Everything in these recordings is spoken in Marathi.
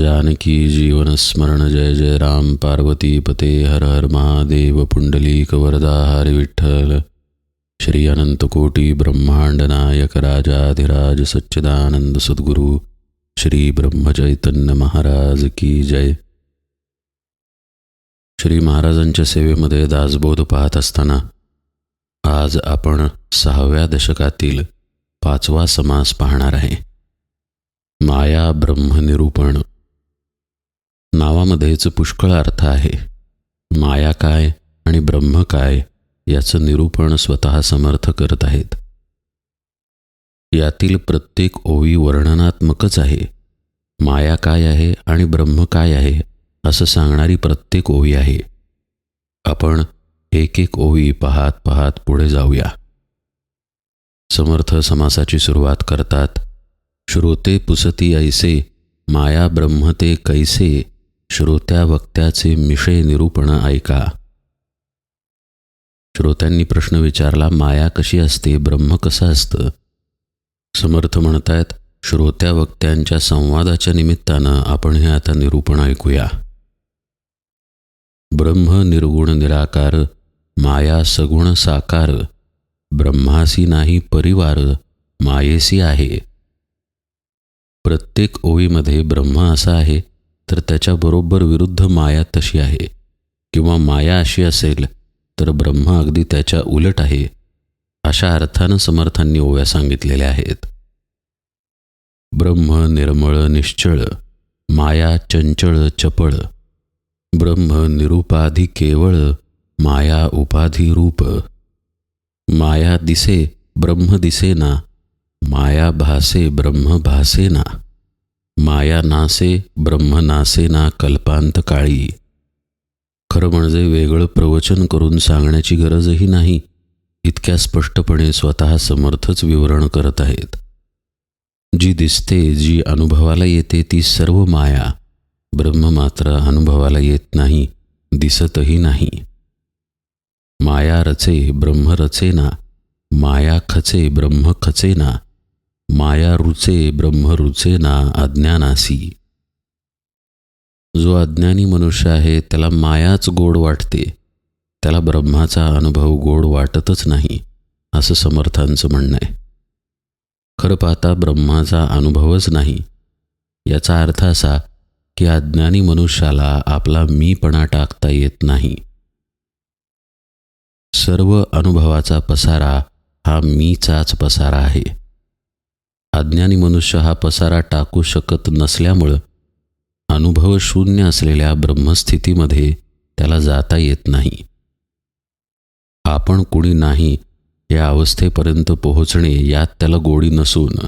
जानकी जीवनस्मरण जय जय राम। पार्वती पते हर हर महादेव। पुंडलीक वरदा हरि विठ्ठल। श्री अनंतकोटी ब्रह्मांड नायक राजाधिराज सच्चिदानंद सद्गुरू। श्री ब्रह्मचैतन्य महाराज की जय। श्री महाराजांच्या सेवेमध्ये दासबोध पाहत असताना आज आपण सहाव्या दशकातील पाचवा समास पाहणार आहे. माया ब्रह्मनिरूपण नावामध्येच पुष्कळ अर्थ आहे. माया काय आणि ब्रह्म काय याचं निरूपण स्वतः समर्थ करत आहेत. यातील प्रत्येक ओवी वर्णनात्मकच आहे. माया काय आहे आणि ब्रह्म काय आहे असं सांगणारी प्रत्येक ओवी आहे. आपण एक एक ओवी पाहत पाहत पुढे जाऊया. समर्थ समासाची सुरुवात करतात. श्रोते पुसती ऐसे माया ब्रह्मते कैसे श्रोत्या वक्त्याचे मिशे निरूपण ऐका. श्रोत्यांनी प्रश्न विचारला माया कशी असते? ब्रह्म कसं असतं? समर्थ म्हणतायत श्रोत्या वक्त्यांच्या संवादाच्या निमित्तानं आपण हे आता निरूपण ऐकूया. ब्रह्म निर्गुण निराकार माया सगुण साकार ब्रह्मासी नाही परिवार मायेसी आहे. प्रत्येक ओळीमध्ये ब्रह्म असा आहे तर त्याच्याबरोबर विरुद्ध माया तशी आहे. किंवा माया अशी असेल तर ब्रह्म अगदी त्याच्या उलट आहे अशा अर्थानं समर्थांनी ओव्या सांगितलेल्या आहेत. ब्रह्म निर्मळ निश्चळ माया चंचळ चपळ. ब्रह्म निरुपाधी केवळ माया उपाधी रूप. माया दिसे ब्रह्म दिसेना माया भासे ब्रह्म भासेना. माया नासे ब्रह्म नासेना कल्पांत काळी. खरं म्हणजे वेगळं प्रवचन करून सांगण्याची गरजही नाही. इतक्या स्पष्टपणे स्वतः समर्थच विवरण करत आहेत. जी दिसते जी अनुभवाला येते ती सर्व माया. ब्रह्म मात्र अनुभवाला येत नाही दिसतही नाही. माया रचे ब्रह्म रचेना माया खचे ब्रह्म खचेना माया रुचे ब्रह्म रुचेना अज्ञानासी जो अज्ञानी मनुष्य आहे त्याला मायाच गोड वाटते. त्याला ब्रह्माचा अनुभव गोड वाटतच नाही असं समर्थांचं म्हणणं आहे. खरं पाहता ब्रह्माचा अनुभवच नाही. याचा अर्थ असा की अज्ञानी मनुष्याला आपला मीपणा टाकता येत नाही. सर्व अनुभवाचा पसारा हा मीचाच पसारा आहे. अज्ञानी मनुष्य हा पसारा टाकू शकत नसल्यामुळं अनुभव शून्य असलेल्या ब्रह्मस्थितीमध्ये त्याला जाता येत नाही. आपण कुणी नाही या अवस्थेपर्यंत पोहोचणे यात त्याला गोडी नसून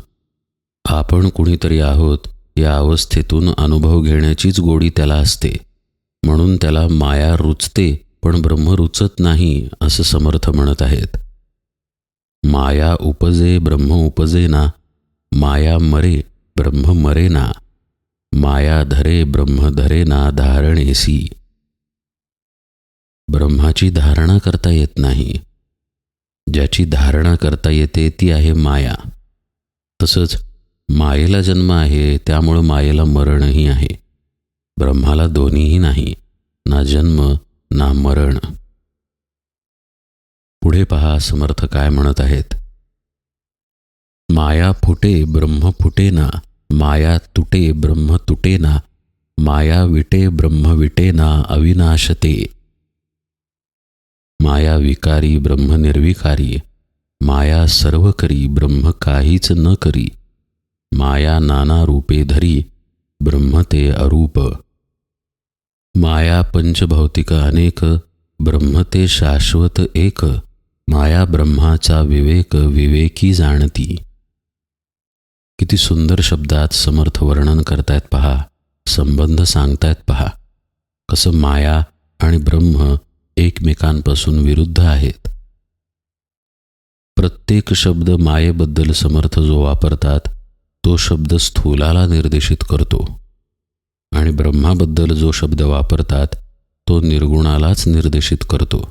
आपण कुणीतरी आहोत या अवस्थेतून अनुभव घेण्याचीच गोडी त्याला असते. म्हणून त्याला माया रुचते पण ब्रह्म रुचत नाही असं समर्थ म्हणत आहेत. माया उपजे ब्रह्म उपजेना माया मरे ब्रह्म मरेना माया धरे ब्रह्म धरेना धारणेसी ब्रह्माची धारणा करता येत नाही. ज्याची धारणा करता येते ती आहे माया. तसंच मायेला जन्म आहे त्यामुळं मायेला मरणही आहे. ब्रह्माला दोन्हीही नाही ना जन्म ना मरण. पुढे पहा समर्थ काय म्हणत आहेत. माया फुटे ब्रह्म फुटे ना माया तुटे ब्रह्म तुटे ना माया विटे ब्रह्म विटे ना अविनाशते. माया विकारी ब्रह्म निर्विकारी माया सर्व करी ब्रह्म काहीच न करी. माया नाना रूपे धरी ब्रह्म ते अरूप. माया पंचभौतिक अनेक ब्रह्म ते शाश्वत एक माया ब्रह्माचा विवेक विवेकी जाणती. किती सुंदर शब्दात समर्थ वर्णन करतायत पहा. संबंध सांगतायत पहा. कसं माया आणि ब्रह्म एकमेकांपासून विरुद्ध आहेत. प्रत्येक शब्द मायेबद्दल समर्थ जो वापरतात तो शब्द स्थूलाला निर्देशित करतो. आणि ब्रह्माबद्दल जो शब्द वापरतात तो निर्गुणालाच निर्देशित करतो.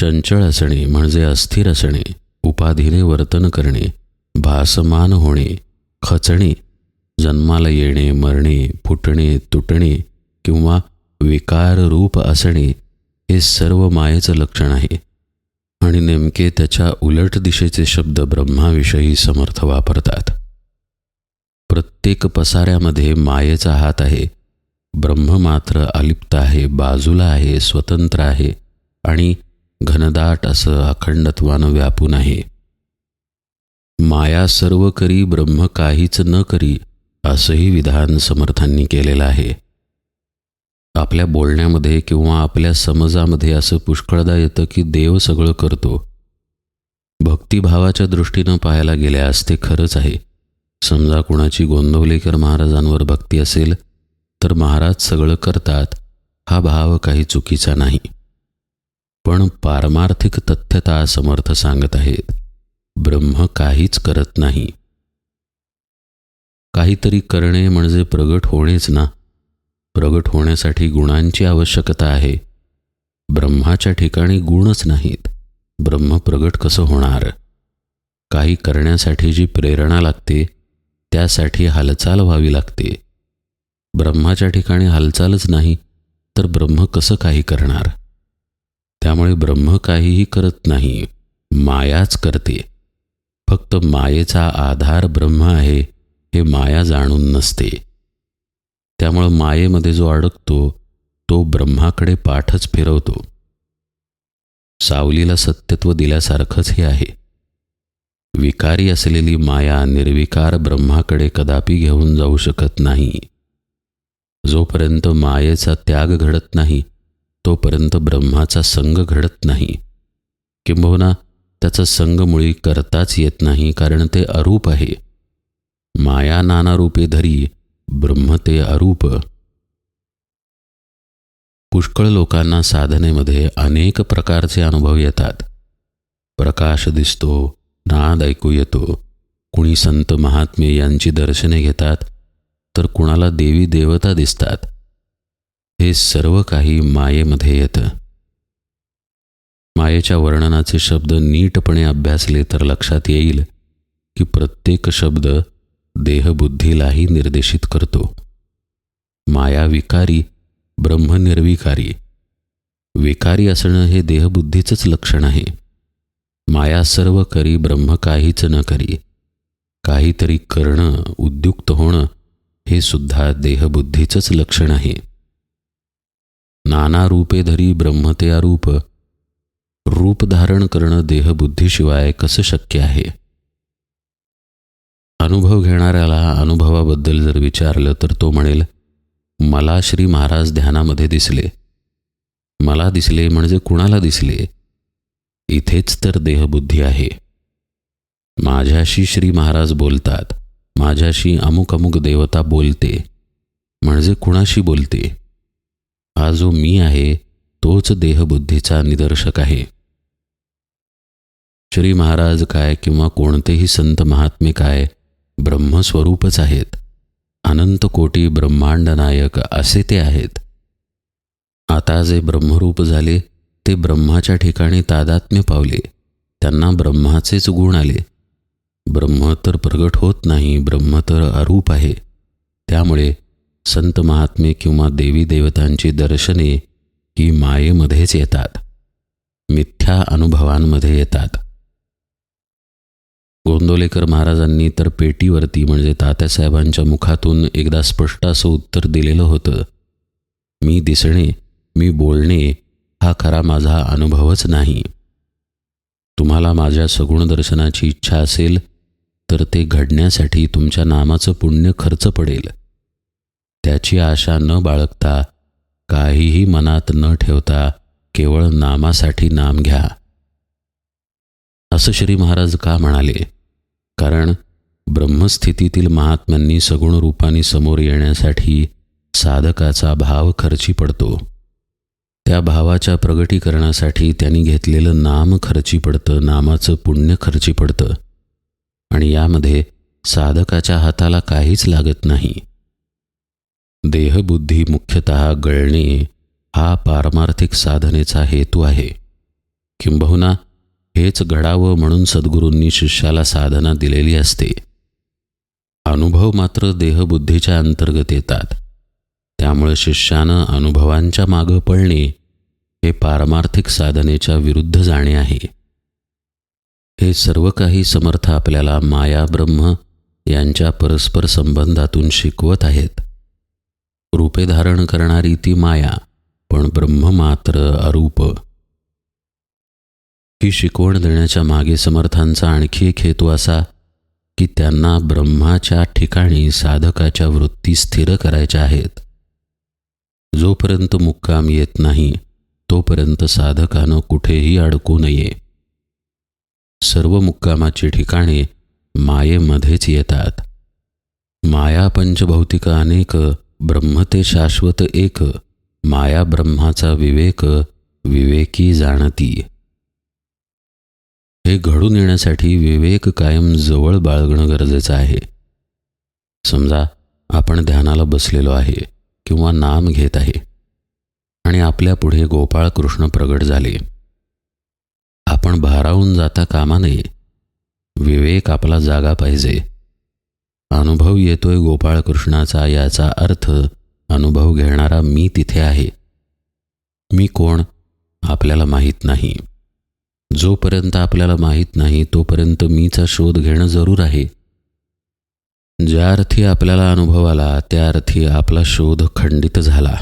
चंचळ असणे म्हणजे अस्थिर असणे उपाधीने वर्तन करणे भासमान होणे खचणे जन्माला येणे मरणे फुटणे तुटणे किंवा विकार रूप असणे हे सर्व मायेचं लक्षण आहे. आणि नेमके त्याच्या उलट दिशेचे शब्द ब्रह्माविषयी समर्थ वापरतात. प्रत्येक पसाऱ्यामध्ये मायेचा हात आहे. ब्रह्म मात्र अलिप्त आहे बाजूला आहे स्वतंत्र आहे आणि घनदाट असं अखंडत्वानं व्यापून आहे. माया सर्व करी ब्रह्म काहीच न करी असंही विधान समर्थांनी केलेलं आहे. आपल्या बोलण्यामध्ये किंवा आपल्या समजामध्ये असं पुष्कळदा येतं की देव सगळं करतो. भक्तिभावाच्या दृष्टीनं पाहायला गेल्यास ते खरंच आहे. समजा कुणाची गोंदवलेकर महाराजांवर भक्ती असेल तर महाराज सगळं करतात हा भाव काही चुकीचा नाही. पण पारमार्थिक तथ्यता समर्थ सांगत आहेत. ब्रह्म काहीच करत नाही. काहीतरी करणे म्हणजे प्रगट होणेच ना. प्रगट होण्यासाठी गुणांची आवश्यकता आहे. ब्रह्माच्या ठिकाणी गुणच नाहीत. ब्रह्म प्रगट कसं होणार? काही करण्यासाठी जी प्रेरणा लागते त्यासाठी हालचाल व्हावी लागते. ब्रह्माच्या ठिकाणी हालचालच नाही तर ब्रह्म कसं काही करणार? त्यामुळे ब्रह्म काहीही करत नाही मायाच करते. फक्त मायेचा आधार ब्रह्म आहे हे माया जाणून नसते. त्यामुळं मायेमध्ये जो अडकतो तो ब्रह्माकडे पाठच फिरवतो. सावलीला सत्यत्व दिल्यासारखंच हे आहे. विकारी असलेली माया निर्विकार ब्रह्माकडे कदापि घेऊन जाऊ शकत नाही. जोपर्यंत मायेचा त्याग घडत नाही तोपर्यंत ब्रह्माचा संग घडत नाही. किंबहुना त्याचा संग मुळी करताच येत नाही कारण ते अरूप आहे. माया नाना रूपे धरी ब्रह्म ते अरूप. पुष्कळ लोकांना साधनेमध्ये अनेक प्रकारचे अनुभव येतात. प्रकाश दिसतो नाद ऐकू येतो. कुणी संत महात्मे यांची दर्शने घेतात तर कुणाला देवी देवता दिसतात. हे सर्व काही मायेमध्ये येतं. मायेच्या वर्णनाचे शब्द नीटपणे अभ्यासले तर लक्षात येईल की प्रत्येक शब्द देहबुद्धीलाही निर्देशित करतो. माया विकारी ब्रह्मनिर्विकारी विकारी असणं हे देहबुद्धीचंच लक्षण आहे. माया सर्व करी ब्रह्म काहीच न करी. काहीतरी करणं उद्युक्त होणं हे सुद्धा देहबुद्धीचंच लक्षण आहे. नाना रूपे धरी ब्रह्म ते रूप धारण करणं देहबुद्धीशिवाय कसं शक्य आहे? अनुभव घेणाऱ्याला अनुभवाबद्दल जर विचारलं तर तो म्हणेल मला श्री महाराज ध्यानामध्ये दिसले. मला दिसले म्हणजे कुणाला दिसले? इथेच तर देहबुद्धी आहे. माझ्याशी श्री महाराज बोलतात. माझ्याशी अमुक अमुक देवता बोलते. म्हणजे कुणाशी बोलते? हा जो मी आहे तोच देहबुद्धीचा निदर्शक आहे. श्री महाराज काय किंवा कोणतेही संत महात्मे काय ब्रह्मस्वरूपच आहेत. अनंत कोटी ब्रह्मांड नायक असे ते आहेत. आता जे ब्रह्मरूप झाले ते ब्रह्माच्या ठिकाणी तादात्म्य पावले. त्यांना ब्रह्माचेच गुण आले. ब्रह्म तर प्रगट होत नाही ब्रह्म तर अरूप आहे. त्यामुळे संत महात्मे किंवा देवी देवतांची दर्शने ही मायेमध्येच येतात. मिथ्या अनुभवांमध्ये येतात. गोंदोलेकर महाराजांनी तर पेटीवरती म्हणजे तात्यासाहेबांच्या मुखातून एकदा स्पष्ट असं उत्तर दिलेलं होतं. मी दिसणे मी बोलणे हा खरा माझा अनुभवच नाही. तुम्हाला माझ्या सगुण दर्शनाची इच्छा असेल तर ते घडण्यासाठी तुमच्या नामाचं पुण्य खर्च पडेल. त्याची आशा न बाळगता काहीही मनात न ठेवता केवळ नामासाठी नाम घ्या. असं श्री महाराज का म्हणाले? कारण ब्रह्मस्थितीतील महात्म्यांनी सगुण रूपाने समोर येण्यासाठी साधकाचा भाव खर्ची पडतो. त्या भावाच्या प्रगटीकरणासाठी त्यांनी घेतलेलं नाम खर्ची पडतं नामाचं पुण्य खर्ची पडतं. आणि यामध्ये साधकाच्या हाताला काहीच लागत नाही. देहबुद्धी मुख्यतः गळणे हा पारमार्थिक साधनेचा हेतू आहे. किंबहुना हेच घडावं म्हणून सद्गुरूंनी शिष्याला साधना दिलेली असते. अनुभव मात्र देहबुद्धीच्या अंतर्गत येतात. त्यामुळे शिष्यानं अनुभवांच्या मागं पळणे हे पारमार्थिक साधनेच्या विरुद्ध जाणे आहे. हे सर्व काही समर्थ आपल्याला माया ब्रह्म यांच्या परस्पर संबंधातून शिकवत आहेत. रूपे धारण करणारी ती माया पण ब्रह्म मात्र अरूप. ही शिकवण देण्याच्या मागे समर्थांचा आणखी एक हेतू असा की त्यांना ब्रह्माच्या ठिकाणी साधकाच्या वृत्ती स्थिर करायच्या आहेत. जोपर्यंत मुक्काम येत नाही तोपर्यंत साधकानं कुठेही अडकू नये. सर्व मुक्कामाची ठिकाणे मायेमध्येच येतात. माया पंचभौतिक अनेक ब्रह्म ते शाश्वत एक माया ब्रह्माचा विवेक विवेकी जाणती. हे घडून येण्यासाठी विवेक कायम जवळ बाळगणं गरजेचं आहे. समजा आपण ध्यानाला बसलेलो आहे किंवा नाम घेत आहे आणि आपल्या पुढे गोपाळ कृष्ण प्रगट झाले. आपण भारावून जाता कामा नये. विवेक आपला जागा पाहिजे. अनुभव येतोय गोपाळकृष्णाचा याचा अर्थ अनुभव घेणारा मी तिथे आहे. मी कोण? आपल्याला माहीत नाही. जोपर्यंत आपल्याला माहीत नाही तोपर्यंत मीचा शोध घेणं जरूर आहे. ज्या अर्थी आपल्याला अनुभव आला त्या अर्थी आपला शोध खंडित झाला.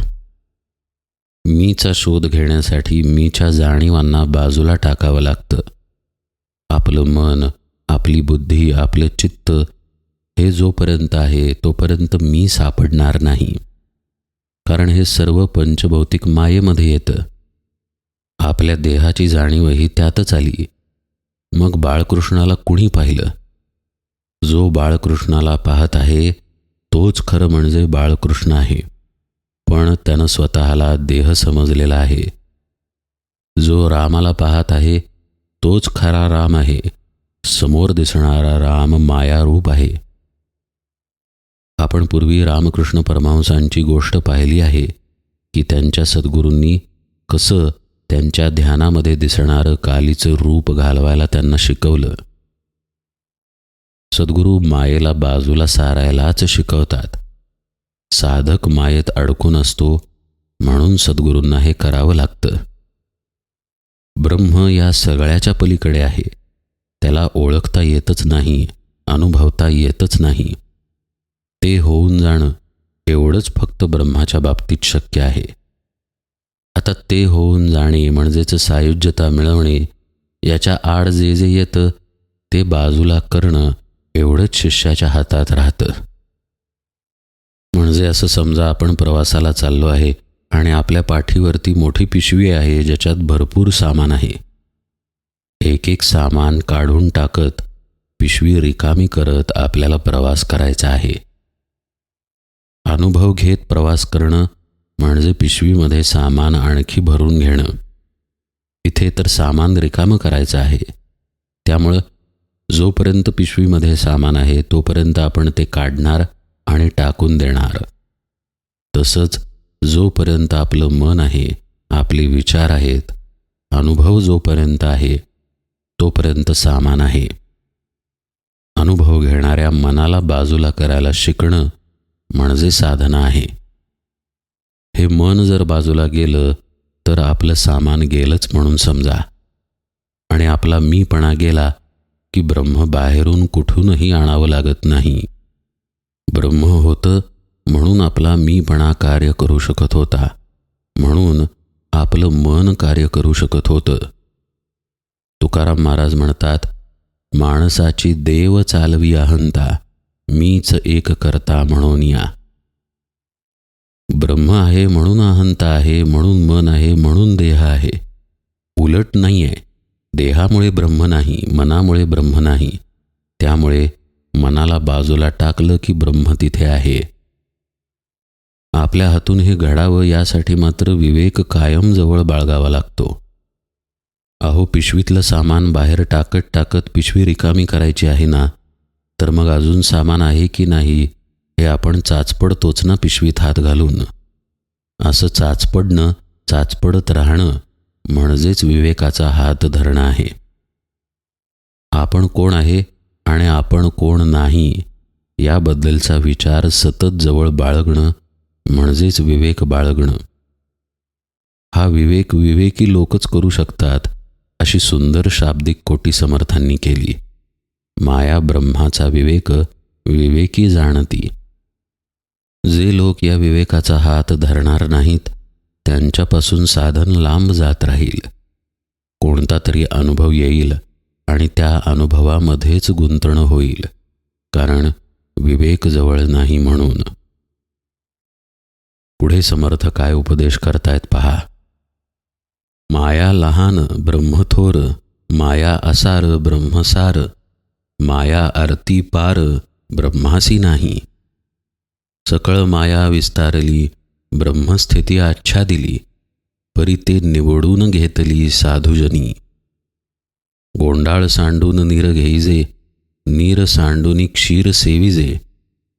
मीचा शोध घेण्यासाठी मीच्या जाणीवांना बाजूला टाकावं लागतं. आपलं मन आपली बुद्धी आपलं चित्त हे जोपर्यंत आहे तोपर्यंत मी सापडणार नाही. कारण हे सर्व पंचभौतिक मायेमध्ये येतं. आपल्या देहाची जाणीवही त्यातच आली. मग बाळकृष्णाला कुणी पाहिलं? जो बाळकृष्णाला पाहत आहे तोच खरं म्हणजे बाळकृष्ण आहे. पण त्यानं स्वतःला देह समजलेला आहे. जो रामाला पाहत आहे तोच खरा राम आहे. समोर दिसणारा राम मायारूप आहे. आपण पूर्वी रामकृष्ण परमहंसांची गोष्ट पाहिली आहे की त्यांच्या सद्गुरूंनी कसं त्यांच्या ध्यानामध्ये दिसणारं कालीचं रूप घालवायला त्यांना शिकवलं. सद्गुरू मायेला बाजूला सारायलाच शिकवतात. साधक मायेत अडकून असतो म्हणून सद्गुरूंना हे करावं लागतं. ब्रह्म या सगळ्याच्या पलीकडे आहे. त्याला ओळखता येतच नाही अनुभवता येतच नाही. ते होऊन जाणं एवढंच फक्त ब्रह्माच्या बाबतीत शक्य आहे. आता ते होऊन जाणे म्हणजेच सायुज्यता मिळवणे याच्या आड जे जे येतं ते बाजूला करणं एवढंच शिष्याच्या हातात राहतं. म्हणजे असं समजा आपण प्रवासाला चाललो आहे आणि आपल्या पाठीवरती मोठी पिशवी आहे ज्याच्यात भरपूर सामान आहे. एक एक सामान काढून टाकत पिशवी रिकामी करत आपल्याला प्रवास करायचा आहे. अनुभव घेत प्रवास करणं म्हणजे पिशवीमध्ये सामान आणखी भरून घेणं. इथे तर सामान रिकामं करायचं आहे. त्यामुळं जोपर्यंत पिशवीमध्ये सामान आहे तोपर्यंत आपण ते काढणार आणि टाकून देणार. तसंच जोपर्यंत आपलं मन आहे आपले विचार आहेत अनुभव जोपर्यंत आहे तोपर्यंत सामान आहे. अनुभव घेणाऱ्या मनाला बाजूला करायला शिकणं म्हणजे साधना आहे. हे मन जर बाजूला गेलं तर आपलं सामान गेलंच म्हणून समजा. आणि आपला मीपणा गेला की ब्रह्म बाहेरून कुठूनही आणावं लागत नाही. ब्रह्म होतं म्हणून आपला मीपणा कार्य करू शकत होता. म्हणून आपलं मन कार्य करू शकत होतं. तुकाराम महाराज म्हणतात माणसाची देव चालवी अहंता. मीच एक करता म्हणून या. ब्रह्म आहे म्हणून अहंता आहे म्हणून मन आहे म्हणून देह आहे. उलट नाही आहे देहामुळे ब्रह्म नाही मनामुळे ब्रह्म नाही. त्यामुळे मनाला बाजूला टाकलं की ब्रह्म तिथे आहे. आपल्या हातून हे घडावं यासाठी मात्र विवेक कायम जवळ बाळगावा लागतो. अहो पिशवीतलं सामान बाहेर टाकत टाकत पिशवी रिकामी करायची आहे ना? तर मग अजून सामान आहे की नाही हे आपण चाचपडतोच ना पिशवीत हात घालून. असं चाचपडणं चाचपडत राहणं म्हणजेच विवेकाचा हात धरणं आहे. आपण कोण आहे आणि आपण कोण नाही याबद्दलचा विचार सतत जवळ बाळगणं म्हणजेच विवेक बाळगणं. हा विवेक विवेकी लोकच करू शकतात अशी सुंदर शाब्दिक कोटी समर्थांनी केली. माया ब्रह्माचा विवेक विवेकी जाणती. जे लोक या विवेकाचा हात धरणार नाहीत त्यांच्यापासून साधन लांब जात राहील. कोणता तरी अनुभव येईल आणि त्या अनुभवामध्येच गुंतणं होईल कारण विवेक जवळ नाही म्हणून. पुढे समर्थ काय उपदेश करतायत पहा. माया लहान ब्रह्मथोर माया असार ब्रह्मसार माया आरती पार ब्रह्मासी नाही. सकळ माया विस्तारली ब्रह्मस्थिती आच्छा दिली परी ते निवडून घेतली साधुजनी. गोंडाळ सांडून नीर घेईजे नीर सांडूनी क्षीर सेविजे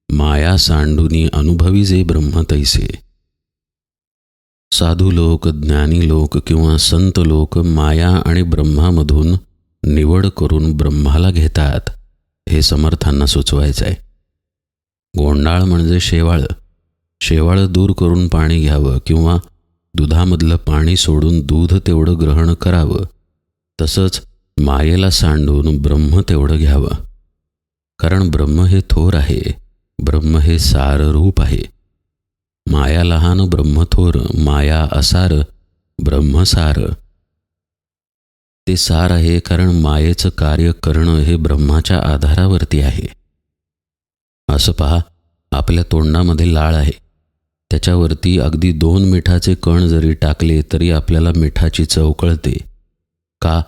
माया सांडूनी अनुभविजे ब्रह्मतैसे साधू लोक ज्ञानी लोक किंवा संत लोक माया आणि ब्रह्मामधून निवड करून ब्रह्माला घेतात हे समर्थांना सुचवायचं आहे गोंडाळ म्हणजे शेवाळ. शेवाळ दूर करून पाणी घ्यावं किंवा दुधामधलं पाणी सोडून दूध तेवढं ग्रहण करावं. तसंच मायेला सांडून ब्रह्म तेवढं घ्यावं. कारण ब्रह्म हे थोर आहे. ब्रह्म हे सार रूप आहे. माया लहान ब्रह्मथोर माया असार ब्रह्मसार. ते सार आहे कारण मायेचं कार्य करणं हे ब्रह्माच्या आधारावरती आहे. असं पहा आपल्या तोंडामध्ये लाळ आहे. त्याच्यावरती अगदी दोन मिठाचे कण जरी टाकले तरी आपल्याला मिठाची चव कळते. का?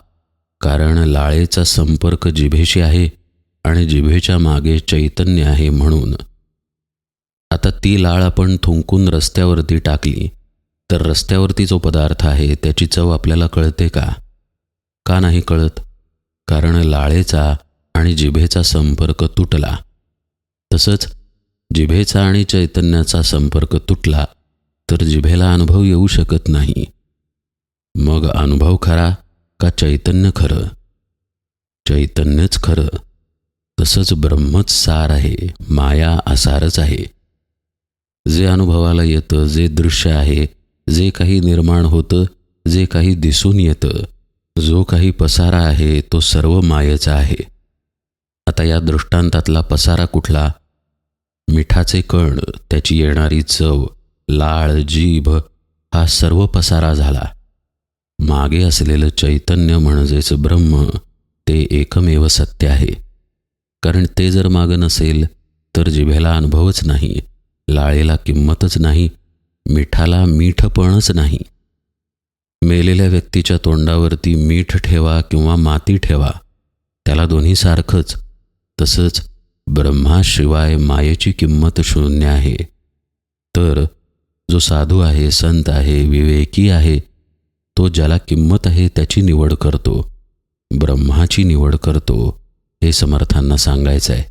कारण लाळेचा संपर्क जिभेशी आहे आणि जिभेच्या मागे चैतन्य आहे म्हणून. आता ती लाळ आपण थुंकून रस्त्यावरती टाकली तर रस्त्यावरती जो पदार्थ आहे त्याची चव आपल्याला कळते का? का नाही कळत? कारण लाळेचा आणि जिभेचा संपर्क तुटला. तसंच जिभेचा आणि चैतन्याचा संपर्क तुटला तर जिभेला अनुभव येऊ शकत नाही. मग अनुभव खरा का चैतन्य खरं? चैतन्यच खरं. तसंच ब्रह्मच सार आहे माया असारच आहे. जे अनुभवाला येतं जे दृश्य आहे जे काही निर्माण होतं जे काही दिसून येतं जो काही पसारा आहे तो सर्व मायेचा आहे. आता या दृष्टांतातला पसारा कुठला? मिठाचे कण त्याची येणारी चव लाळ जीभ हा सर्व पसारा झाला. मागे असलेलं चैतन्य म्हणजेच ब्रह्म ते एकमेव सत्य आहे. कारण ते जर मागं नसेल तर जिभेला अनुभवच नाही लाळेला किंमतच नाही मिठाला मीठपणच नाही. मेलेल्या व्यक्तीच्या तोंडावरती मीठ ठेवा किंवा माती ठेवा त्याला दोन्ही सारखंच. तसंच ब्रह्माशिवाय मायेची किंमत शून्य आहे. तर जो साधू आहे संत आहे विवेकी आहे तो ज्याला किंमत आहे त्याची निवड करतो ब्रह्माची निवड करतो हे समर्थांना सांगायचं आहे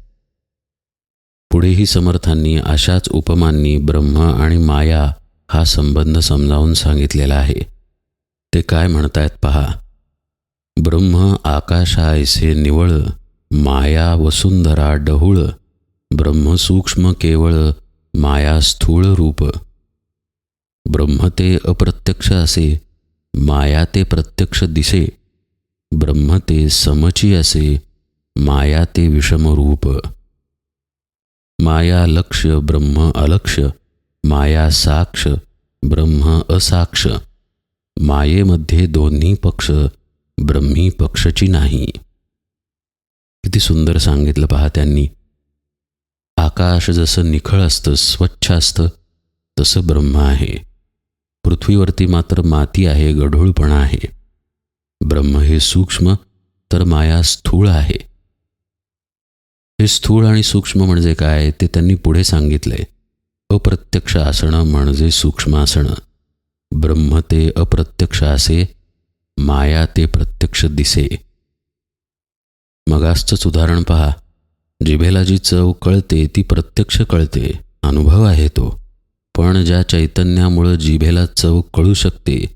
पुढेही समर्थांनी अशाच उपमांनी ब्रह्म आणि माया हा संबंध समजावून सांगितलेला आहे. ते काय म्हणतायत पहा. ब्रह्म आकाशायसे निवळ माया वसुंधरा डहुळ ब्रह्म सूक्ष्म केवळ माया स्थूळ रूप. ब्रह्म ते अप्रत्यक्ष असे माया ते प्रत्यक्ष दिसे ब्रह्म ते समची असे माया ते विषमरूप माया लक्ष ब्रह्म अलक्ष माया साक्ष ब्रह्म असाक्ष. मायेमध्ये दोन्ही पक्ष ब्रह्मी पक्षची नाही. किती सुंदर सांगितलं पहा त्यांनी. आकाश जसं निखळ असतं स्वच्छ असतं तसं ब्रह्म आहे. पृथ्वीवरती मात्र माती आहे गढूळपणा आहे. ब्रह्म हे सूक्ष्म तर माया स्थूळ आहे. हे स्थूळ आणि सूक्ष्म म्हणजे काय ते त्यांनी पुढे सांगितलंय. अप्रत्यक्ष आसनं म्हणजे सूक्ष्म आसनं ब्रह्म ते अप्रत्यक्ष असे माया ते प्रत्यक्ष दिसे. मगासचंच उदाहरण पहा. जिभेला जी चव कळते ती प्रत्यक्ष कळते. अनुभव आहे तो. पण ज्या चैतन्यामुळं जिभेला चव कळू शकते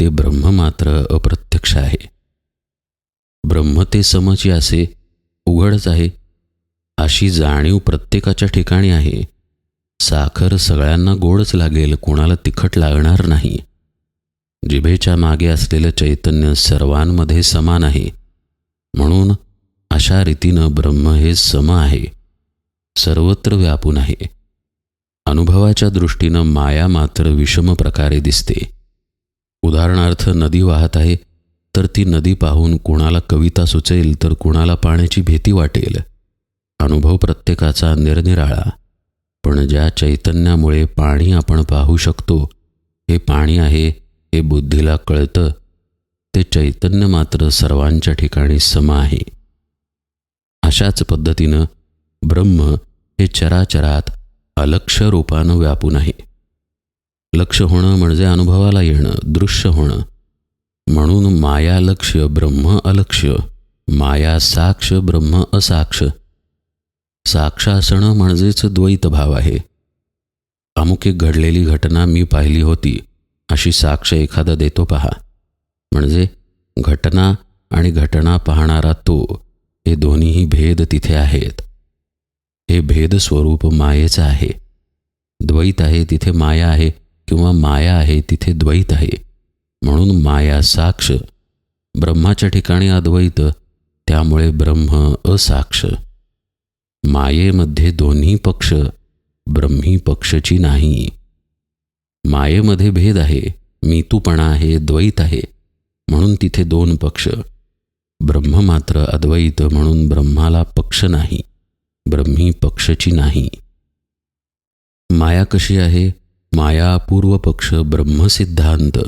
ते ब्रह्म मात्र अप्रत्यक्ष आहे. ब्रह्म ते समची असे उघडच आहे. अशी जाणीव प्रत्येकाच्या ठिकाणी आहे. साखर सगळ्यांना गोडच लागेल कोणाला तिखट लागणार नाही. जिभेच्या मागे असलेलं चैतन्य सर्वांमध्ये समान आहे. म्हणून अशा रीतीनं ब्रह्म हे सम आहे सर्वत्र व्यापून आहे. अनुभवाच्या दृष्टीनं माया मात्र विषम प्रकारे दिसते. उदाहरणार्थ नदी वाहत आहे तर ती नदी पाहून कुणाला कविता सुचेल तर कुणाला पाण्याची भीती वाटेल. अनुभव प्रत्येकाचा निरनिराळा. पण ज्या चैतन्यामुळे पाणी आपण पाहू शकतो हे पाणी आहे हे बुद्धीला कळतं. ते चैतन्य मात्र सर्वांच्या ठिकाणी सम आहे. अशाच पद्धतीनं ब्रह्म हे चराचरात अलक्ष रूपानं व्यापून आहे. लक्ष होणं म्हणजे अनुभवाला येणं दृश्य होणं. म्हणून माया लक्ष ब्रह्म अलक्ष माया साक्ष ब्रह्म असाक्ष. साक्ष असणं म्हणजेच द्वैत भाव आहे. अमुक एक घडलेली घटना मी पाहिली होती अशी साक्ष एखादा देतो पहा. म्हणजे घटना आणि घटना पाहणारा तो हे दोन्हीही भेद तिथे आहेत. हे भेद स्वरूप मायेचं आहे. द्वैत आहे तिथे माया आहे किंवा माया आहे तिथे द्वैत आहे. म्हणून माया साक्ष ब्रह्माच्या ठिकाणी अद्वैत त्यामुळे ब्रह्म असाक्ष. मायेमध्ये दोन्ही पक्ष ब्रह्मी पक्षची नाही. मायेमध्ये भेद आहे मीतूपणा आहे द्वैत आहे म्हणून तिथे दोन पक्ष. ब्रह्म मात्र अद्वैत म्हणून ब्रह्माला पक्ष नाही ब्रह्मी पक्षची नाही. माया कशी आहे? माया पूर्व पक्ष ब्रह्मसिद्धांत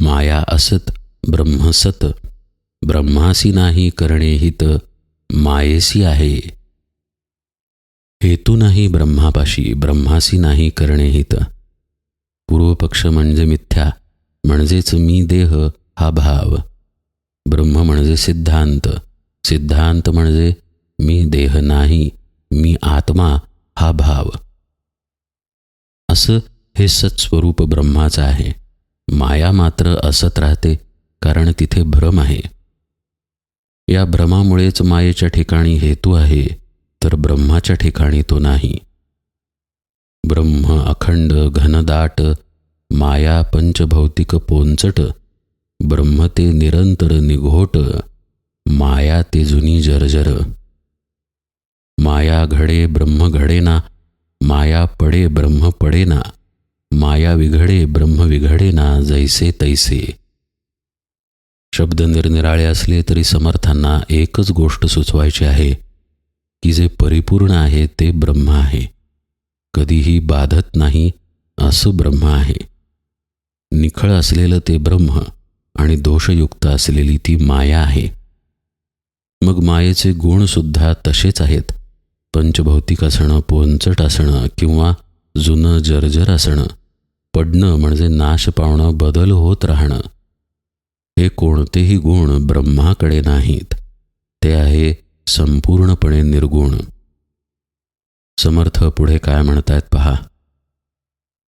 माया असत ब्रह्मसत. ब्रह्मासी नाही करणे हित मायेसी आहे. हेतू नाही ब्रह्मापाशी ब्रह्मासी नाही करणे हित पूर्वपक्ष म्हणजे मिथ्या म्हणजेच मी देह हा भाव. ब्रह्म म्हणजे सिद्धांत सिद्धांत म्हणजे मी देह नाही मी आत्मा हा भाव. असं हे सत्स्वरूप ब्रह्माचं आहे. माया मात्र असत राहते कारण तिथे भ्रम आहे. या भ्रमामुळेच मायेच्या ठिकाणी हेतू आहे. तर ब्रह्माच्या ठिकाणी तो नाही. ब्रह्म अखंड घनदाट माया पंचभौतिक पोंचट ब्रह्म ते निरंतर निघोट माया ते जुनी जर्जर. माया घडे ब्रह्म घडेना माया पडे ब्रह्म पडेना माया विघडे ब्रह्म विघडेना जैसे तैसे. शब्द निरनिराळे असले तरी समर्थांना एकच गोष्ट सुचवायची आहे की जे परिपूर्ण आहे ते ब्रह्म आहे. कधीही बाधत नाही असं ब्रह्म आहे. निखळ असलेलं ते ब्रह्म आणि दोषयुक्त असलेली ती माया आहे. मग मायेचे गुणसुद्धा तसेच आहेत. पंचभौतिक असणं पोंचट असणं किंवा जुनं जर्जर असणं पडणं म्हणजे नाश पावणं बदल होत राहणं हे कोणतेही गुण ब्रह्माकडे नाहीत. ते आहे संपूर्णपणे निर्गुण. समर्थ पुढे काय म्हणतायत पहा.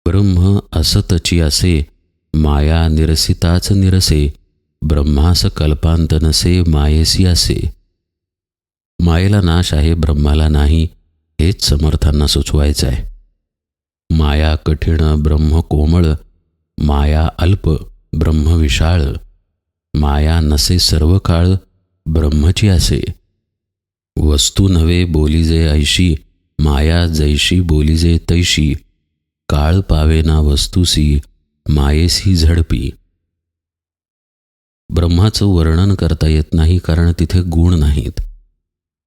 ब्रह्म असतची असे माया निरसिताच निरसे ब्रह्मास कल्पांत नसे मायेसी असे. मायेला नाश आहे ब्रह्माला नाही हेच समर्थांना सुचवायचं आहे माया कठीण ब्रह्म कोमळ माया अल्प ब्रह्म विशाळ. माया नसे सर्व काळ ब्रह्मची असे. वस्तू नव्हे बोलीजे ऐशी माया जैशी बोलीजे तैशी. काळ पावेना वस्तूसी मायेसी झडपी. ब्रह्माचं वर्णन करता येत नाही कारण तिथे गुण नाहीत.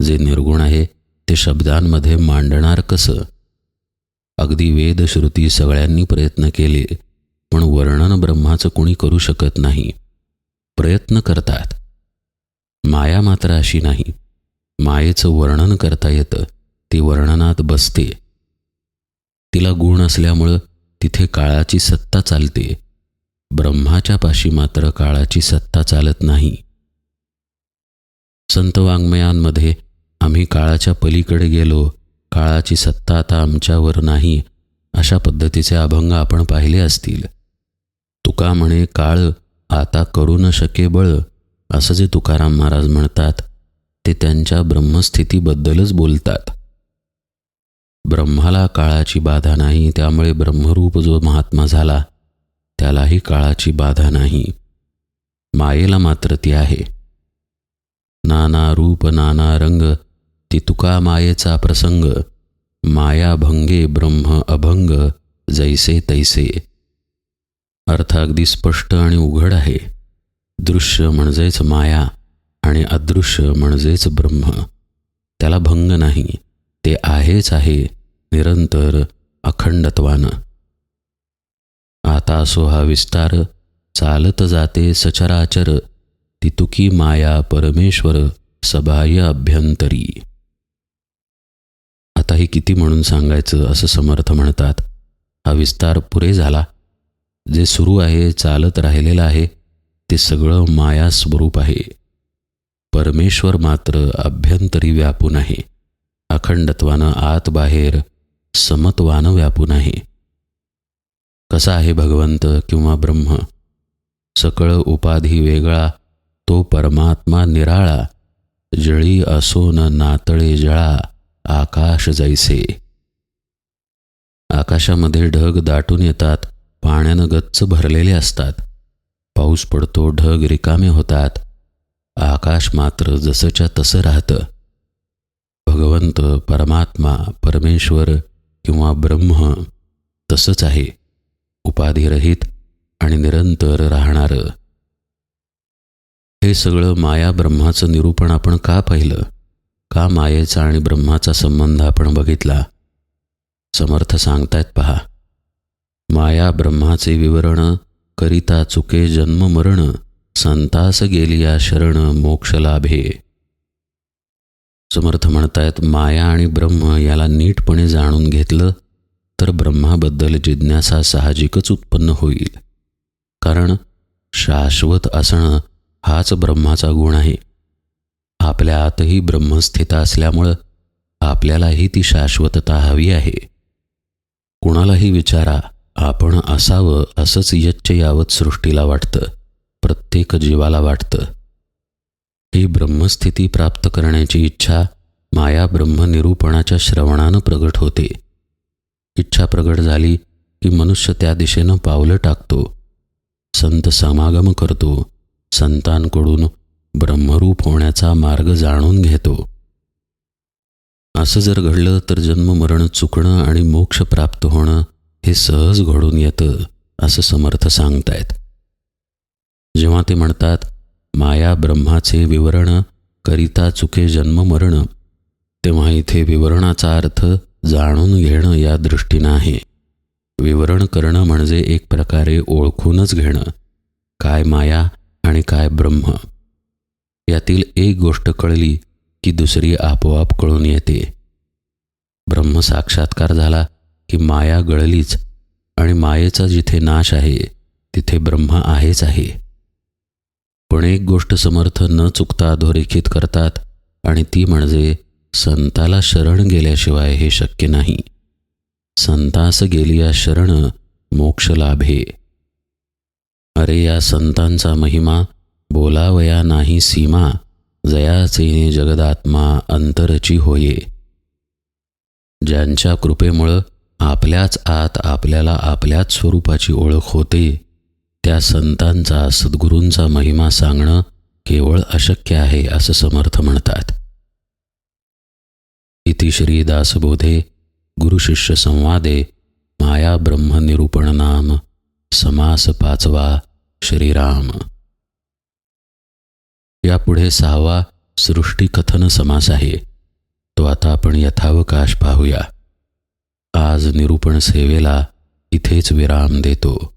जे निर्गुण आहे ते शब्दांमध्ये मांडणार कसं? अगदी वेदश्रुती सगळ्यांनी प्रयत्न केले पण वर्णन ब्रह्माचं कुणी करू शकत नाही. प्रयत्न करतात. माया मात्र अशी नाही. मायेचं वर्णन करता येतं. ती वर्णनात बसते. तिला गुण असल्यामुळं तिथे काळाची सत्ता चालते. ब्रह्माच्या पाशी मात्र काळाची सत्ता चालत नाही. संत वाङ्मयांमध्ये आम्ही काळाच्या पलीकडे गेलो. काळाची सत्ता आता आमच्यावर नाही अशा पद्धतीचे अभंग आपण पाहिले असतील. तुका म्हणे काळ आता करू न शके बळ असं जे तुकाराम महाराज म्हणतात. ते त्यांच्या ब्रह्मस्थितीबद्दलच बोलतात. ब्रह्माला काळाची बाधा नाही त्यामुळे ब्रह्मरूप जो महात्मा झाला त्यालाही काळाची बाधा नाही. मायेला मात्र ती आहे. नाना रूप नाना रंग ती तुका मायेचा प्रसंग. माया भंगे ब्रह्म अभंग जैसे तैसे. अर्थ अगदी स्पष्ट आणि उघड आहे. दृश्य म्हणजेच माया. आणि अदृश्य म्हणजेच ब्रह्म. त्याला भंग नाही. ते आहेच आहे निरंतर अखंडत्वानं. आता असो हा विस्तार. चालत जाते सचराचर. तितुकी माया परमेश्वर सबाह्य अभ्यंतरी. आता हे किती म्हणून सांगायचं असं समर्थ म्हणतात. हा विस्तार पुरे झाला. जे सुरू आहे चालत राहिलेलं आहे ते सगळं माया स्वरूप आहे. परमेश्वर मात्र अभ्यंतरी व्यापून आहे. अखंडत्वानं आत बाहेर समत्वानं व्यापून आहे. कसा आहे भगवंत किंवा ब्रह्म? सकळ उपाधी वेगळा तो परमात्मा निराळा जळी असो न नातळे जळा आकाश जैसे. आकाशामध्ये ढग दाटून येतात पाण्यानं गच्च भरलेले असतात. पाऊस पडतो ढग रिकामे होतात. आकाश मात्र जसंच्या तसं राहतं. भगवंत परमात्मा परमेश्वर किंवा ब्रह्म तसंच आहे. उपाधिरहित आणि निरंतर राहणारं. हे सगळं माया ब्रह्माचं निरूपण आपण का पाहिलं? का मायेचा आणि ब्रह्माचा संबंध आपण बघितला? समर्थ सांगतायत पहा. माया ब्रह्माचे विवरण करिता चुके जन्म मरण संतास गेलिया शरण मोक्ष लाभे समर्थ म्हणतायत माया आणि ब्रह्म याला नीटपणे जाणून घेतलं तर ब्रह्माबद्दल जिज्ञासा साहजिकच उत्पन्न होईल. कारण शाश्वत असणं हाच ब्रह्माचा गुण आहे. आपल्या आतही ब्रह्मस्थित असल्यामुळं आपल्यालाही ती शाश्वतता हवी आहे. कुणालाही विचारा आपण असावं असंच यच्च यावत सृष्टीला वाटतं. प्रत्येक जीवाला वाटतं. ही ब्रह्मस्थिती प्राप्त करण्याची इच्छा माया ब्रह्मनिरूपणाच्या श्रवणानं प्रगट होते. इच्छा प्रगट झाली की मनुष्य त्या दिशेनं पावलं टाकतो. संत समागम करतो. संतांकडून ब्रह्मरूप होण्याचा मार्ग जाणून घेतो. असं जर घडलं तर जन्म मरण चुकणं आणि मोक्ष प्राप्त होणं हे सहज घडून येतं असं समर्थ सांगतायत. जेव्हा ते म्हणतात माया ब्रह्माचे विवरण करिता चुके जन्म मरण तेव्हा इथे विवरणाचा अर्थ जाणून घेणं या दृष्टीनं आहे. विवरण करणं म्हणजे एक प्रकारे ओळखूनच घेणं. काय माया आणि काय ब्रह्म? यातील एक गोष्ट कळली की दुसरी आपोआप कळून येते. ब्रह्म साक्षात्कार झाला की माया गळलीच आणि मायेचा जिथे नाश आहे तिथे ब्रह्म आहेच आहे. पण एक गोष्ट समर्थ न चुकता अधोरेखित करतात आणि ती म्हणजे संताला शरण गेल्याशिवाय हे शक्य नाही. संतास गेलिया शरण मोक्ष लाभे अरे या संतांचा महिमा बोलावया नाही सीमा जयाचेने जगदात्मा अंतरची होये. ज्यांच्या कृपेमुळं आपल्याच आत आपल्याला आपल्याच स्वरूपाची ओळख होते त्या संतांचा सद्गुरूंचा महिमा सांगणं केवळ अशक्य आहे असं समर्थ म्हणतात. इति श्री दासबोधे गुरुशिष्य संवादे माया ब्रह्मनिरूपण नाम समास पाचवा श्रीराम. यापुढे सहावा सृष्टीकथन समास आहे. तो आता आपण यथावकाश पाहूया. आज निरूपण सेवेला इथेच विराम देतो.